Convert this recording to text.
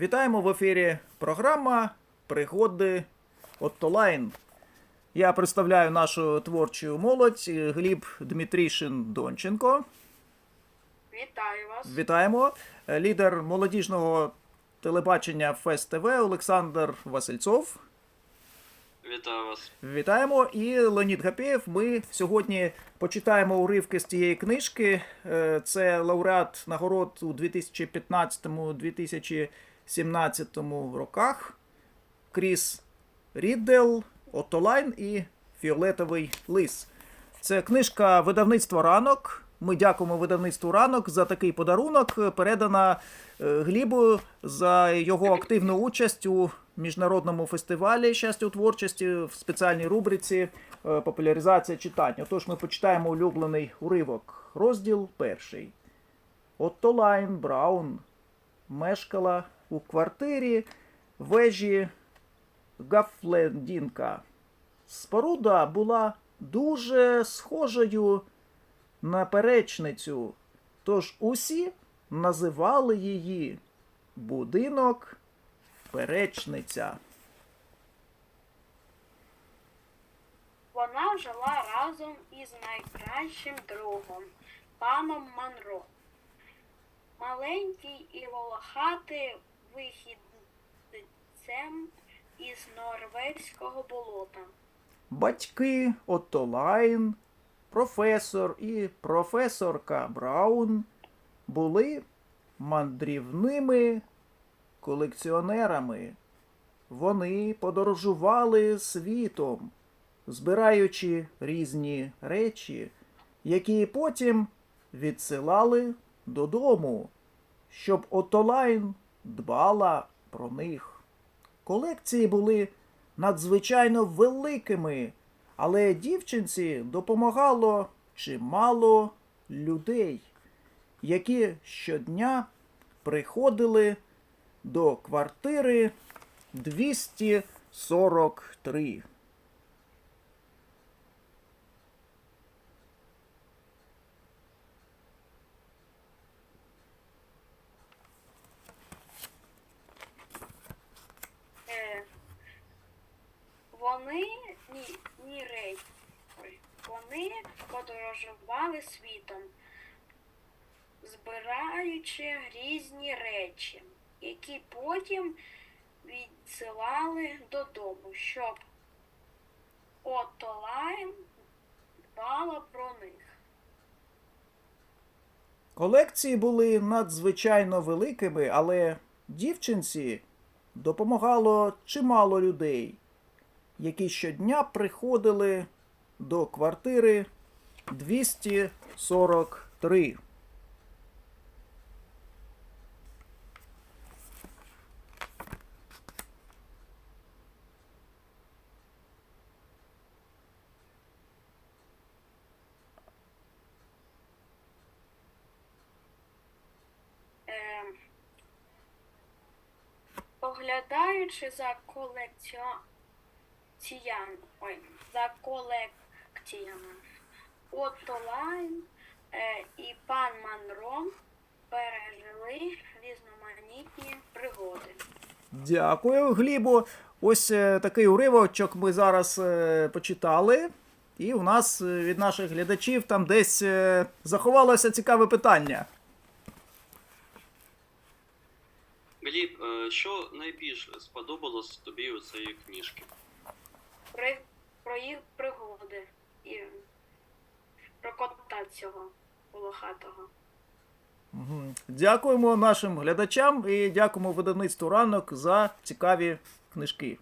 Вітаємо в ефірі програма Пригоди Оттолайн. Я представляю нашу творчу молодь Гліб Дмитрішин Донченко. Вітаю вас. Вітаємо. Лідер молодіжного телебачення Фест ТВ Олександр Васильцов. Вітаю вас. Вітаємо. І Леонід Гапєєв. Ми сьогодні почитаємо уривки з цієї книжки. Е, Це лауреат нагород у 2015-2017 роках. Кріс Ріддел, Отолайн і Фіолетовий лис. Це книжка видавництва ранок. Ми дякуємо видавництву ранок за такий подарунок. Передана е, Глібу за його активну участь у міжнародному фестивалі щастя творчості в спеціальній рубриці е, популяризація читання. Тож ми почитаємо улюблений уривок. Розділ перший. Отто Лайн Браун мешкала у квартирі вежі Гафлендінка. Споруда була дуже схожою на перечницю, тож усі називали її будинок перечниця. Вона жила разом із найкращим другом, паном Монро. Маленький і волохатий вихідцем із норвезького болота. Батьки Отто Лайн, професор і професорка Браун були мандрівними колекціонерами. Вони подорожували світом, збираючи різні речі, які потім відсилали додому, щоб Отолайн дбала про них. Колекції були надзвичайно великими, але дівчинці допомагало чимало людей, які щодня приходили до квартири 243. Е, вони ні, ні рей. Вони подорожували світом, збираючи різні речі, які потім відсилали додому, щоб Отолайн дбала про них. Колекції були надзвичайно великими, але дівчинці допомагало чимало людей, які щодня приходили до квартири 243. Е, поглядаючи за колекціон... Ой, за колекціями, Отто Лайн е, і пан Манро пережили різноманітні пригоди. Дякую, Глібу. Ось е, такий уривочок ми зараз е, почитали. І у нас е, від наших глядачів там десь е, заховалося цікаве питання. Гліб, е, що найбільш сподобалось тобі у цієї книжки? При... Про їх пригоди і про кота цього волохатого. Дякуємо нашим глядачам і дякуємо видавництву ранок за цікаві книжки.